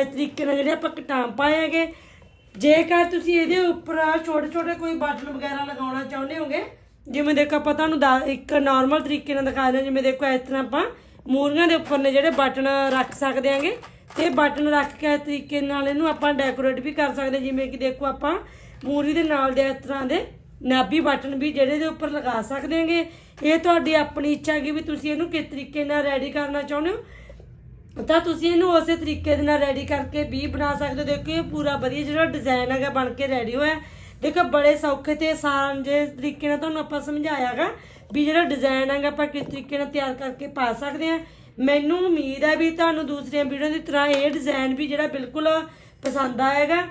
Speaker 1: ਇਸ ਤਰੀਕੇ ਨਾਲ ਜਿਹੜੇ ਆਪਾਂ ਕਟਾਮ ਪਾਏਗੇ ਜੇਕਰ ਤੁਸੀਂ ਇਹਦੇ ਉੱਪਰ ਛੋਟੇ ਛੋਟੇ ਕੋਈ ਬਟਨ ਵਗੈਰਾ ਲਗਾਉਣਾ ਚਾਹੁੰਦੇ ਹੋਗੇ, ਜਿਵੇਂ ਦੇਖੋ ਆਪਾਂ ਤੁਹਾਨੂੰ ਦਾ- ਇੱਕ ਨਾਰਮਲ ਤਰੀਕੇ ਨਾਲ ਦਿਖਾ ਰਹੇ ਜਿਵੇਂ ਦੇਖੋ ਇਸ ਤਰ੍ਹਾਂ ਆਪਾਂ ਮੂਰੀਆਂ ਦੇ ਉੱਪਰ ਨੇ ਜਿਹੜੇ ਬਟਨ ਰੱਖ ਸਕਦੇ ਆਂਗੇ ਤੇ ਬਟਨ ਰੱਖ ਕੇ ਇਸ ਤਰੀਕੇ ਨਾਲ ਇਹਨੂੰ ਆਪਾਂ ਡੈਕੋਰੇਟ ਵੀ ਕਰ ਸਕਦੇ ਜਿਵੇਂ ਕਿ ਦੇਖੋ ਆਪਾਂ ਮੂਰੀ ਦੇ ਨਾਲ ਦੇ ਇਸ ਤਰ੍ਹਾਂ ਦੇ ਨਾਭੀ ਬਟਨ ਵੀ ਜਿਹੜੇ ਦੇ ਉੱਪਰ ਲਗਾ ਸਕਦੇ ਆਂਗੇ ਇਹ ਤੁਹਾਡੀ ਆਪਣੀ ਇੱਛਾ ਹੈ ਕਿ ਵੀ ਤੁਸੀਂ ਇਹਨੂੰ ਕਿਸ ਤਰੀਕੇ ਨਾਲ ਰੈਡੀ ਕਰਨਾ ਚਾਹੁੰਦੇ ਹੋ। ਤਾਂ ਤੁਸੀਂ ਇਹਨੂੰ ਉਸੇ ਤਰੀਕੇ ਦੇ ਨਾਲ ਰੈਡੀ ਕਰਕੇ ਵੀ ਬਣਾ ਸਕਦੇ ਹੋ। ਦੇਖੋ ਇਹ ਪੂਰਾ ਵਧੀਆ ਜਿਹੜਾ ਡਿਜ਼ਾਈਨ ਹੈਗਾ ਬਣ ਕੇ ਰੈਡੀ ਹੋਇਆ। ਦੇਖੋ ਬੜੇ ਸੌਖੇ ਤੇ ਆਸਾਨ ਜੇ ਤਰੀਕੇ ਨਾਲ ਤੁਹਾਨੂੰ ਆਪਾਂ ਸਮਝਾਇਆਗਾ ਵੀ ਜਿਹੜਾ ਡਿਜ਼ਾਈਨ ਹੈਗਾ ਆਪਾਂ ਕਿਸ ਤਰੀਕੇ ਨਾਲ ਤਿਆਰ ਕਰਕੇ ਪਾ ਸਕਦੇ ਹਾਂ। ਮੈਨੂੰ ਉਮੀਦ ਹੈ ਵੀ ਤੁਹਾਨੂੰ ਦੂਸਰੀਆਂ ਵੀਡੀਓ ਦੀ ਤਰ੍ਹਾਂ ਇਹ ਡਿਜ਼ਾਈਨ ਵੀ ਜਿਹੜਾ ਬਿਲਕੁਲ ਪਸੰਦ ਆਏਗਾ।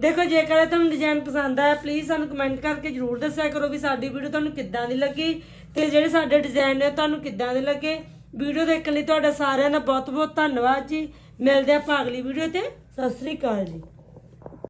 Speaker 1: ਦੇਖੋ ਜੇਕਰ ਤੁਹਾਨੂੰ ਡਿਜ਼ਾਈਨ ਪਸੰਦ ਆਇਆ ਪਲੀਜ਼ ਸਾਨੂੰ ਕਮੈਂਟ ਕਰਕੇ ਜਰੂਰ ਦੱਸਿਆ ਕਰੋ ਵੀ ਸਾਡੀ ਵੀਡੀਓ ਤੁਹਾਨੂੰ ਕਿੱਦਾਂ ਦੀ ਲੱਗੀ ਤੇ ਜਿਹੜੇ ਸਾਡੇ ਡਿਜ਼ਾਈਨ ਨੇ ਤੁਹਾਨੂੰ ਕਿੱਦਾਂ ਦੇ ਲੱਗੇ। ਵੀਡੀਓ ਦੇਖਣ ਲਈ ਤੁਹਾਡਾ ਸਾਰਿਆਂ ਦਾ ਬਹੁਤ ਬਹੁਤ ਧੰਨਵਾਦ ਜੀ। ਮਿਲਦੇ ਆਪਾਂ ਅਗਲੀ ਵੀਡੀਓ ਤੇ। ਸਤਿ ਸ੍ਰੀ ਅਕਾਲ ਜੀ।